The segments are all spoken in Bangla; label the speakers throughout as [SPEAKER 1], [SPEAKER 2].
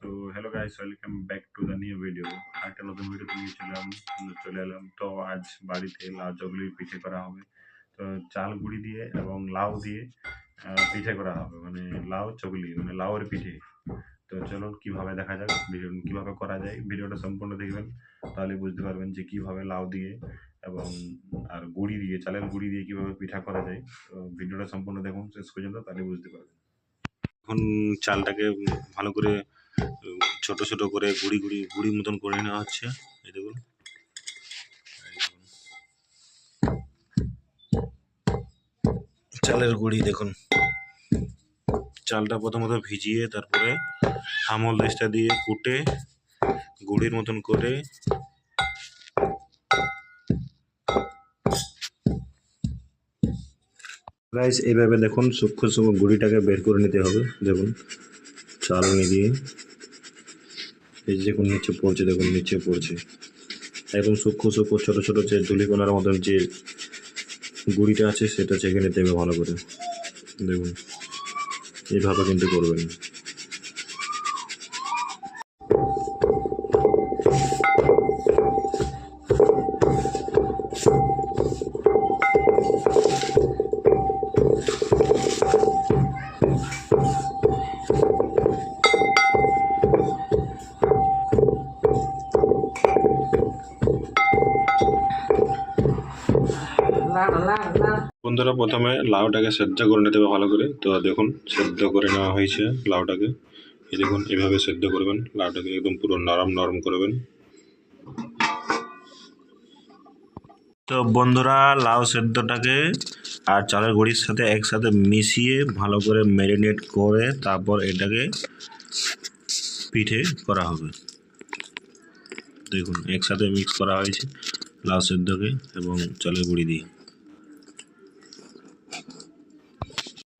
[SPEAKER 1] তো hello guys welcome back to the new video একটা নতুন ভিডিও নিয়ে চলাম চলে এলাম তো আজ বাড়িতে লাউ চগলির পিঠে করা হবে তো চাল গুঁড়ি দিয়ে এবং লাউ দিয়ে আহ, পিঠে করা হবে মানে লাউ চগলি মানে লাউয়ের পিঠে তো চলুন কীভাবে দেখা যাক ভিডিও কীভাবে করা যায় ভিডিওটা সম্পূর্ণ দেখবেন তাহলে বুঝতে পারবেন যে কীভাবে লাউ দিয়ে এবং আর গুঁড়ি দিয়ে, চালের গুঁড়ি দিয়ে কীভাবে পিঠা করা যায় ভিডিওটা সম্পূর্ণ দেখুন শেষ পর্যন্ত, তাহলে বুঝতে পারবেন। এখন চালটাকে ভালো করে, ছোট ছোট করে গুড়ি গুড়ি গুড়ি মতন করে নেওয়া হচ্ছে। এই দেখুন। চালের গুঁড়ি দেখুন। চালটা প্রথমত ভিজিয়ে, তারপরে আমল দেশটা দিয়ে কুটে, গুড়ির মতন করে গাইস এইভাবে দেখুন, সূক্ষ্ম সূক্ষ্ম গুড়িটাকে বের করে নিতে হবে। দেখুন, চাল দিয়ে এই দেখুন, নিচে পড়ছে, দেখুন, নিচে পড়ছে। একদম সূক্ষ্ম সূক্ষ্ম ছোটো ছোটো যে ধুলিকোনার মতন যে গুড়িটা আছে, সেটা চেখে নিতে হবে ভালো করে। দেখুন, এইভাবে কিন্তু করবেন। বন্ধুরা, প্রথমে লাউটাকে সেদ্ধ করে নিতে হবে ভালো করে। তো দেখুন, সেদ্ধ করে নেওয়া হয়েছে লাউটাকে। এই দেখুন, এভাবে সেদ্ধ করবেন। লাউটাকে একদম পুরো নরম নরম করবেন। তো বন্ধুরা, লাউ সেদ্ধটাকে আর চালের গুঁড়ির সাথে একসাথে মিশিয়ে ভালো করে ম্যারিনেট করে তারপর এটাকে পিঠে করা হবে। দেখুন, একসাথে মিক্স করা হয়েছে লাউ সেদ্ধকে এবং চালের গুঁড়ি দিয়ে।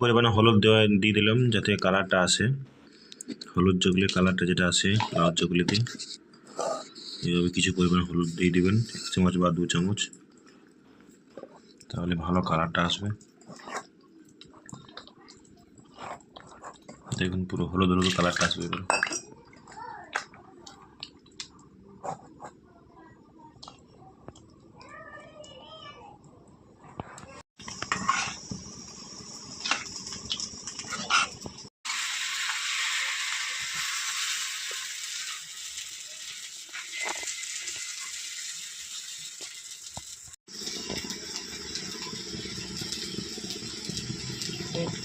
[SPEAKER 1] পরিমাণে হলুদ দেওয়া দিয়ে দিলাম, যাতে কালারটা আসে। হলুদ চকলি কালারটা যেটা আসে, লাল জগলিতে এইভাবে কিছু পরিমাণে হলুদ দিয়ে দেবেন, এক চামচ বা দু চামচ। তাহলে ভালো কালারটা আসবে। দেখুন, পুরো হলুদ হলুদ কালারটা আসবে এবার।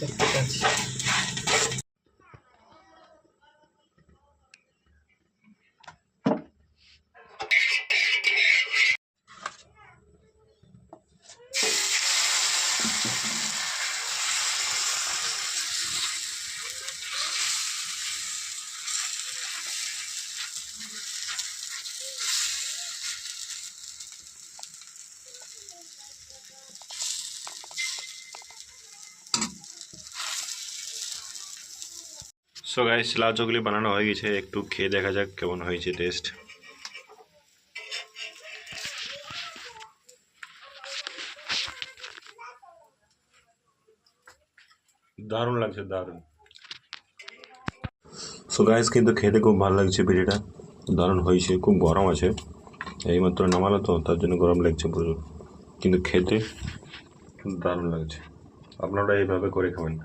[SPEAKER 1] দেখতে পাচ্ছি Thank you. সো গাইস লাউ চকলি বানানো হয়ে গেছে। একটু খেয়ে দেখা যাক কেমন হয়েছে টেস্ট দারুণ লাগছে, দারুণ। সো গাইস কিন্তু খেতে খুব ভালো লাগছে পিঠেটা। দারুণ হয়েছে, খুব গরম আছে। এইমাত্র নামালো তো, তার জন্য গরম লাগছে প্রচুর। কিন্তু খেতে দারুণ লাগছে। আপনারা এইভাবে করে খাবেন।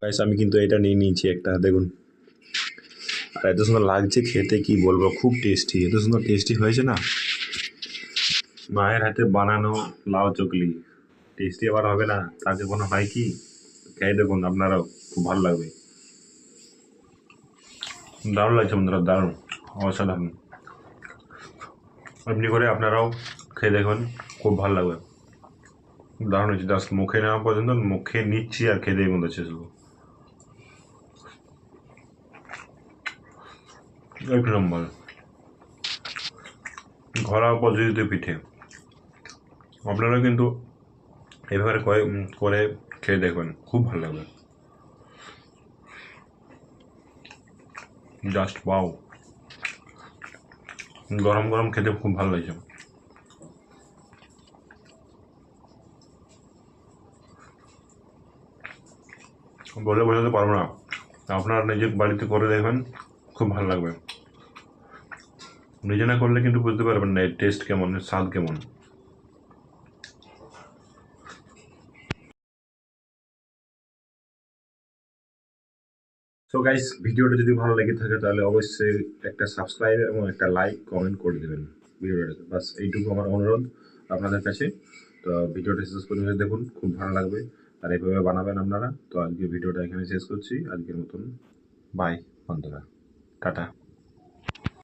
[SPEAKER 1] গাইস আমি কিন্তু এটা নিয়ে নিয়েছি একটা, দেখুন। আর এত সুন্দর লাগছে খেতে, কি বলব, খুব টেস্টি এত সুন্দর টেস্টি হয়েছে না? মায়ের হাতে বানানো লাউ চকলি। টেস্টি আবার হবে না? তার কোনো হয় কি? খেয়ে দেখুন, আপনারাও, খুব ভালো লাগবে। দারুণ লাগছে বন্ধুরা, দারুণ। অসাধারণ। এমনি করে আপনারাও খেয়ে দেখুন, খুব ভালো লাগবে। দারুণ হয়েছে জাস্ট মুখে নেওয়া পর্যন্ত মুখে নিচ্ছি আর খেতেই মনে হচ্ছে শুধু এক নম্বর। ঘরোয়া পদ্ধতিতে পিঠে। আপনারা কিন্তু এভাবে করে খেয়ে দেখবেন, খুব ভালো লাগবে। জাস্ট পাও গরম গরম খেতে খুব ভালো লাগছে বলে বোঝাতে পারব না। আপনারা নিজের বাড়িতে করে দেখবেন, খুব ভালো লাগবে। নিজে না করলে কিন্তু বুঝতে পারবেন না, এর টেস্ট কেমন স্বাদ কেমন। সো গাইস ভিডিওটা যদি ভালো লেগে থাকে তাহলে অবশ্যই একটা সাবস্ক্রাইব এবং একটা লাইক কমেন্ট করে দেবেন ভিডিওটাতে। বাস এইটুকু আমার অনুরোধ আপনাদের কাছে। তো ভিডিওটা শেষ পর্যন্ত দেখুন, খুব ভালো লাগবে। আর এভাবে বানাবেন আপনারা। তো আজকে ভিডিওটা এখানে শেষ করছি। আজকের মতন। বাই, বন্ধুরা। টাটা।